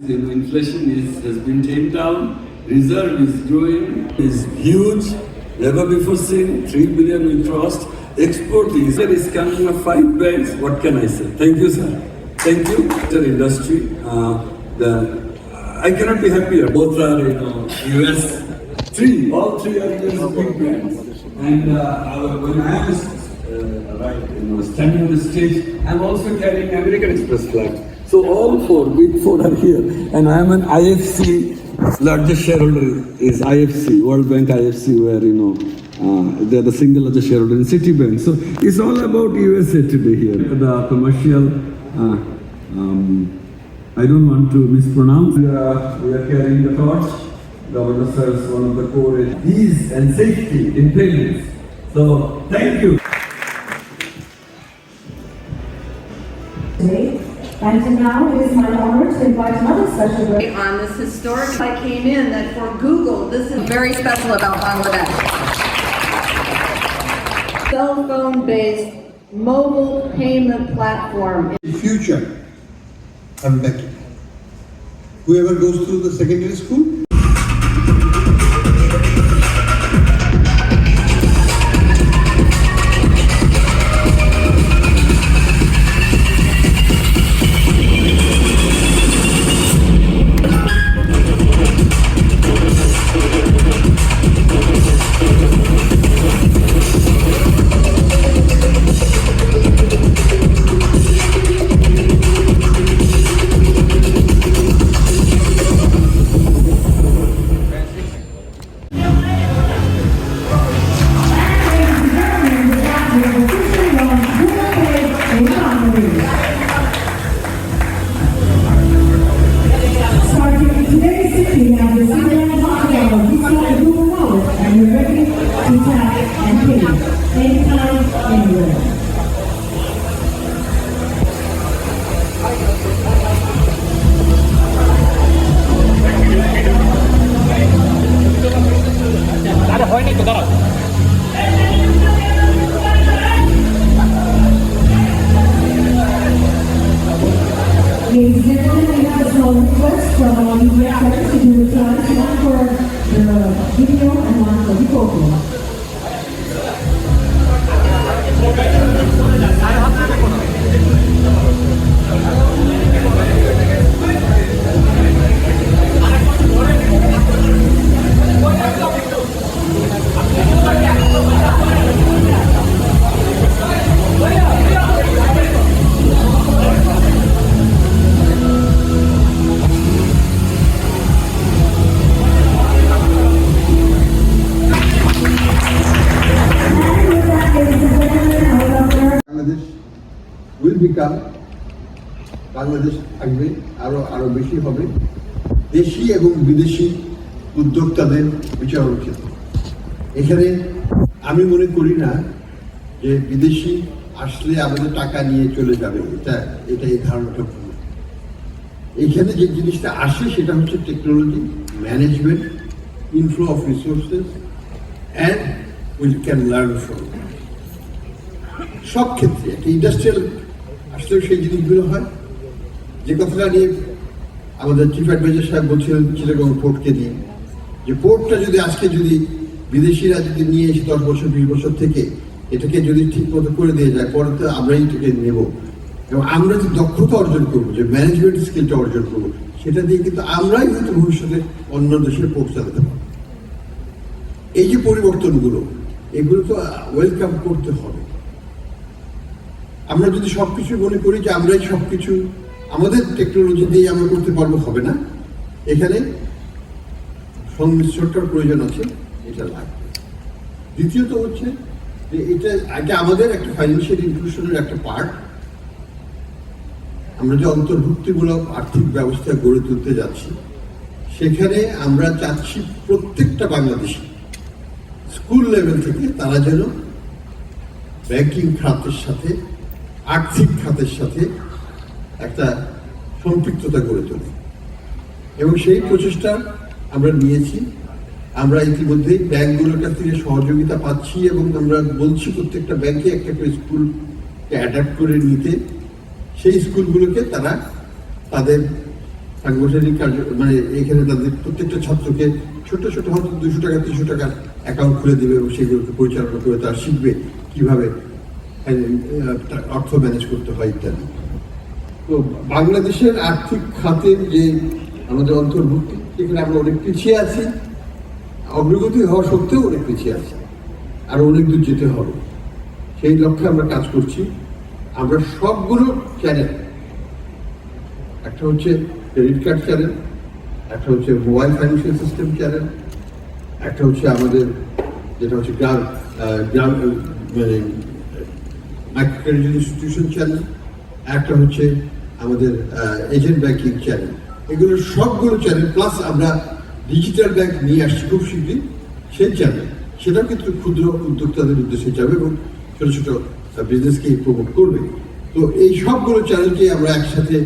Inflation is, has been tamed down, reserve is growing, is huge, never before seen, 3 billion we crossed. Export is, is coming of five banks, what can I say? Thank you, sir. Thank you. The industry, uh, the, I cannot be happier. Both are, you know, US, three, all three are US big brands. And uh, when I was uh, right, you know, standing on the stage, I'm also carrying American Express flag. So all four, big four are here, and I am an IFC largest shareholder is IFC, World Bank IFC, where you know uh, they are the single largest shareholder in Citibank. So it's all about USA today here. The commercial. Uh, um, I don't want to mispronounce. We are, we are carrying the torch. Governor sir is one of the core ease and safety in payments. So thank you. And now it is my honor to invite another special guest. on this historic, I came in that for Google, this is very special about Bangladesh. Cell phone-based mobile payment platform. The future I'm better. Whoever goes through the secondary school, become Bangladesh থাকবে, আরও আরও বেশি হবে। দেশি এবং বিদেশি উদ্যোক্তাদের বিচারণ ক্ষেত্র। এখানে আমি মনে করি না যে বিদেশি আসলে আমাদের টাকা নিয়ে চলে যাবে। এটা এটা এই ধারণাটা ভুল। এখানে যে জিনিসটা আসে সেটা হচ্ছে technology management inflow of resources and will can learn from সব ক্ষেত্রে একটা ইন্ডাস্ট্রিয়াল আসলেও সেই জিনিসগুলো হয়। যে কথাটা নিয়ে আমাদের চিফ অ্যাডভাইজার সাহেব বলছিলেন চিটাগং পোর্টকে নিয়ে, যে পোর্টটা যদি আজকে যদি বিদেশিরা যদি নিয়ে এসে দশ বছর, বিশ বছর থেকে এটাকে যদি ঠিক মতো করে দিয়ে যায়, পরে তো আমরাই এটাকে নেব। এবং আমরা যে দক্ষতা অর্জন করব, যে ম্যানেজমেন্ট স্কিলটা অর্জন করব, সেটা দিয়ে কিন্তু আমরাই হয়তো ভবিষ্যতে অন্য দেশের পোর্ট চালাতে পারব। এই যে পরিবর্তনগুলো, এগুলো তো ওয়েলকাম করতে হবে। আমরা যদি সবকিছু মনে করি যে আমরাই সব কিছু আমাদের টেকনোলজি দিয়ে আমরা করতে পারব, হবে না? এখানে সংমিশ্রণটার প্রয়োজন আছে, এটা লাগবে। দ্বিতীয়ত হচ্ছে যে এটা আগে আমাদের একটা ফাইন্যান্সিয়াল ইনক্লুশনের একটা পার্ট আমরা যে অন্তর্ভুক্তিমূলক আর্থিক ব্যবস্থা গড়ে তুলতে যাচ্ছি, সেখানে আমরা চাচ্ছি প্রত্যেকটা বাংলাদেশি স্কুল লেভেল থেকে তারা যেন ব্যাংকিং খাতের সাথে আর্থিক খাতের সাথে একটা সম্পৃক্ততা গড়ে তোলে। এবং সেই প্রচেষ্টা আমরা নিয়েছি। আমরা ইতিমধ্যেই ব্যাংকগুলোর কাছ থেকে সহযোগিতা পাচ্ছি এবং আমরা বলছি প্রত্যেকটা ব্যাংকে একটা করে স্কুলকে অ্যাডাপ্ট করে নিতে। সেই স্কুলগুলোকে তারা তাদের সাংগঠনিক কার্য মানে এখানে তাদের প্রত্যেকটা ছাত্রকে ছোট ছোট, হয়তো দুশো টাকা, তিনশো টাকার অ্যাকাউন্ট খুলে দেবে এবং সেগুলোকে পরিচালনা করে তারা শিখবে কীভাবে অর্থ ম্যানেজ করতে হয় ইত্যাদি। তো বাংলাদেশের আর্থিক খাতের যে আমাদের অন্তর্ভুক্তি সেখানে আমরা অনেক পিছিয়ে আছি, অগ্রগতি হওয়া সত্ত্বেও অনেক পিছিয়ে আছি, আর অনেক দূর যেতে হবে। সেই লক্ষ্যে আমরা কাজ করছি। আমরা সবগুলো চ্যানেল একটা হচ্ছে ক্রেডিট কার্ড চ্যানেল একটা হচ্ছে মোবাইল ফাইন্যান্সিয়াল সিস্টেম চ্যানেল একটা হচ্ছে আমাদের যেটা হচ্ছে গ্রাম গ্রাম মানে মাইক্রো ক্রেডিট ইনস্টিটিউশন চ্যানেল একটা হচ্ছে আমাদের এজেন্ট ব্যাংকিং চ্যানেল এগুলো সবগুলো চ্যানেল প্লাস আমরা ডিজিটাল ব্যাংক নিয়ে আসছি খুব শীঘ্রই সেই চ্যানেল সেটাও কিন্তু ক্ষুদ্র উদ্যোক্তাদের উদ্দেশ্যে যাবে এবং ছোট ছোট বিজনেসকে প্রমোট করবে। তো এই সবগুলো চ্যানেলকে আমরা একসাথে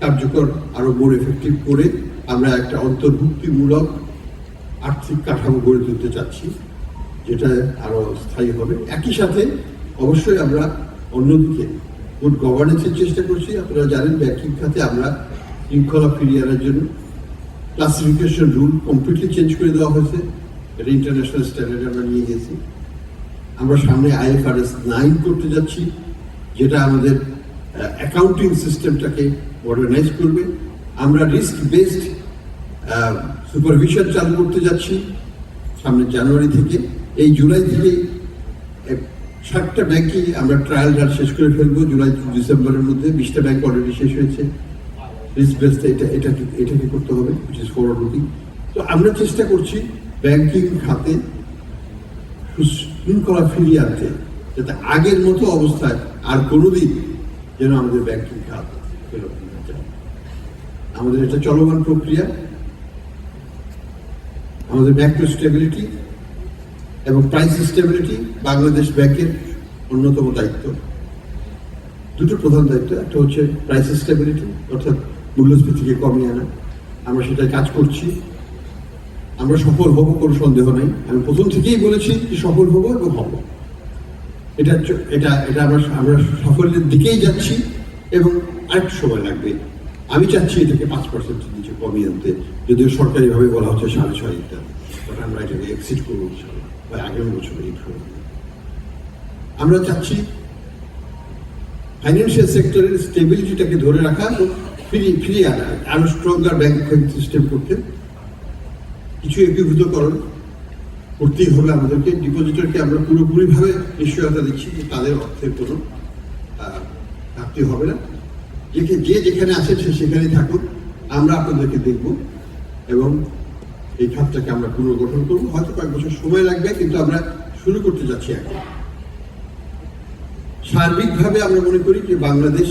কার্যকর আরও মোর এফেক্টিভ করে আমরা একটা অন্তর্ভুক্তিমূলক আর্থিক কাঠামো গড়ে তুলতে চাচ্ছি, যেটা আরও স্থায়ী হবে। একই সাথে অবশ্যই আমরা অন্যদিকে গুড গভর্নেন্সের চেষ্টা করছি। আপনারা জানেন ব্যাংকিং খাতে আমরা শৃঙ্খলা ফিরিয়ে আনার জন্য ক্লাসিফিকেশন রুল কমপ্লিটলি চেঞ্জ করে দেওয়া হয়েছে। এটা ইন্টারন্যাশনাল স্ট্যান্ডার্ড আমরা নিয়ে গেছি। আমরা সামনে আইএফআরএস নাইন করতে যাচ্ছি, যেটা আমাদের অ্যাকাউন্টিং সিস্টেমটাকে মডার্নাইজ করবে। আমরা রিস্ক বেসড সুপারভিশন চালু করতে যাচ্ছি সামনে জানুয়ারি থেকে। এই জুলাই থেকে ষাটটা ব্যাংকই আমরা ট্রায়াল রান শেষ করে ফেলব, জুলাই ডিসেম্বরের মধ্যে। বিশটা ব্যাংক অলরেডি শেষ হয়েছে। রিস্ক বেসড এটা এটা এটাকে করতে হবে উইচ ইজ ফরওয়ার্ড লুকিং তো আমরা চেষ্টা করছি ব্যাংকিং খাতে সুশৃঙ্খলা ফিরিয়ে আনতে, যাতে আগের মতো অবস্থায় আর কোনোদিন যেন আমাদের ব্যাংকিং খাত আমাদের এটা চলমান প্রক্রিয়া। আমাদের ম্যাক্রো স্টেবিলিটি এবং প্রাইস স্টেবিলিটি বাংলাদেশ ব্যাংকের অন্যতম দায়িত্ব। দুটো প্রধান দায়িত্ব একটা হচ্ছে প্রাইস স্টেবিলিটি অর্থাৎ মূল্যস্ফীতিকে কমিয়ে আনা। আমরা সেটাই কাজ করছি। আমরা সফল হব কোনো সন্দেহ নেই। আমি প্রথম থেকেই বলেছি যে সফল হব এবং হব। এটা এটা এটা আমরা আমরা সাফল্যের দিকেই যাচ্ছি এবং আরেকটু সময় লাগবে। আমি চাচ্ছি এটাকে পাঁচ পার্সেন্টের নিচে কমিয়ে আনতে। যদিও সরকারিভাবে বলা হচ্ছে সাড়ে ছয় ইত্যাদি আমরা এটাকে এক্সিট করব ইনশাল্লাহ, বা আগামী বছর এই আমরা চাচ্ছি ফাইন্যান্সিয়াল সেক্টরের স্টেবিলিটিটাকে ধরে রাখা এবং ফিরিয়ে আনা। আরও স্ট্রঙ্গার ব্যাংক সিস্টেম করতে। কিছু একীভূতকরণ করতেই হবে আমাদেরকে। ডিপোজিটরকে আমরা পুরোপুরিভাবে নিশ্চয়তা দিচ্ছি যে তাদের অর্থের কোনো ঘাটতি হবে না। যে যেখানে আছে সে সেখানেই থাকুন। আমরা আপনাদেরকে দেখব এবং এই খাতটাকে আমরা পুনর্গঠন করব। হয়তো কয়েক বছর সময় লাগবে, কিন্তু আমরা শুরু করতে যাচ্ছি এখন। সার্বিকভাবে আমরা মনে করি যে বাংলাদেশ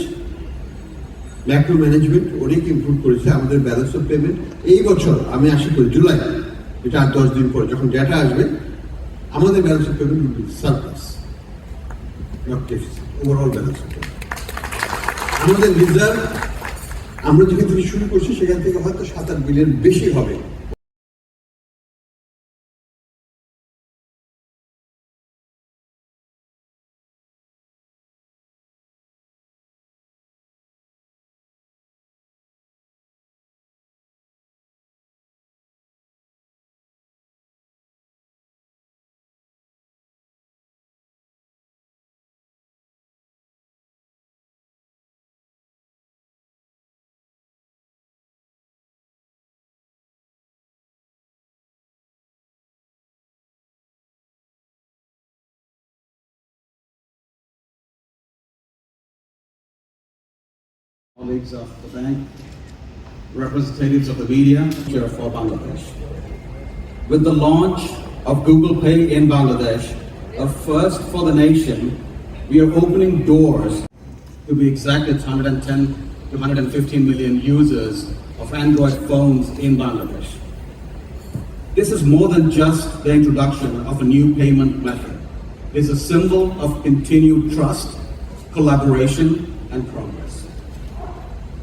ম্যাক্রো ম্যানেজমেন্ট অনেক ইমপ্রুভ করেছে, আমাদের ব্যালেন্স অফ পেমেন্ট। এই বছর আমি আশা করি জুলাই, এটা আর দশ দিন পরে যখন ডেটা আসবে, আমাদের balance of payment will be surplus overall balance of আমাদের রিজার্ভ আমরা যেখান থেকে শুরু করছি, সেখান থেকে হয়তো সাত আট বিলিয়ন বেশি হবে। Colleagues of the bank, representatives of the media, here for Bangladesh. With the launch of Google Pay in Bangladesh, a first for the nation, we are opening doors. To be exact, it's 110 to 115 million users of Android phones in Bangladesh. This is more than just the introduction of a new payment method. It's a symbol of continued trust, collaboration, and progress.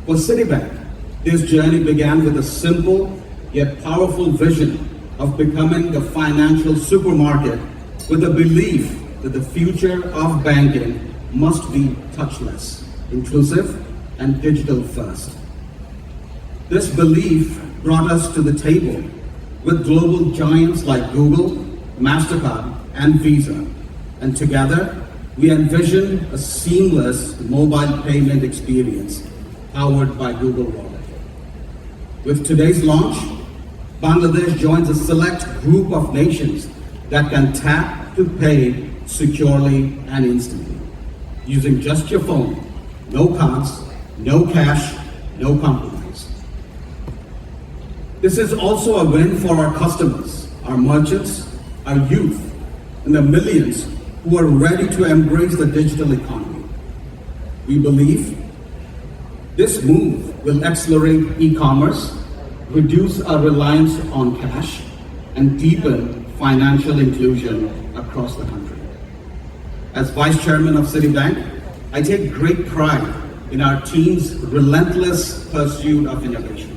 For Citibank, this journey began with a simple yet powerful vision of becoming a financial supermarket with a belief that the future of banking must be touchless, inclusive, and digital first. This belief brought us to the table with global giants like Google, MasterCard, and Visa. And together, we envision a seamless mobile payment experience powered by Google Wallet. With today's launch, Bangladesh joins a select group of nations that can tap to pay securely and instantly using just your phone. No cards, no cash, no compromise. This is also a win for our customers, our merchants, our youth, and the millions who are ready to embrace the digital economy. We believe this move will accelerate e-commerce, reduce our reliance on cash, and deepen financial inclusion across the country. As Vice Chairman of Citibank, I take great pride in our team's relentless pursuit of innovation.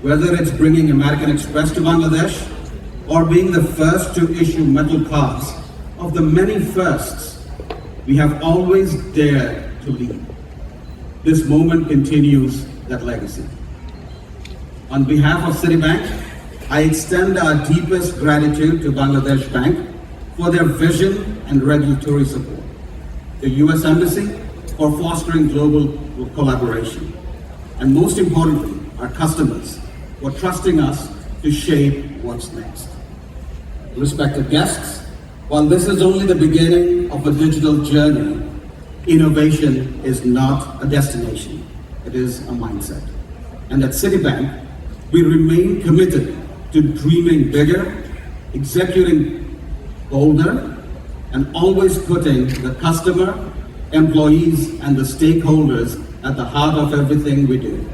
Whether it's bringing American Express to Bangladesh or being the first to issue metal cards, of the many firsts, we have always dared to lead. This moment continues that legacy. On behalf of Citibank, I extend our deepest gratitude to Bangladesh Bank for their vision and regulatory support, the U.S. Embassy for fostering global collaboration, and most importantly, our customers for trusting us to shape what's next. Respected guests, while this is only the beginning of a digital journey, innovation is not a destination, it is a mindset. And at Citibank, we remain committed to dreaming bigger, executing bolder, and always putting the customer, employees, and the stakeholders at the heart of everything we do.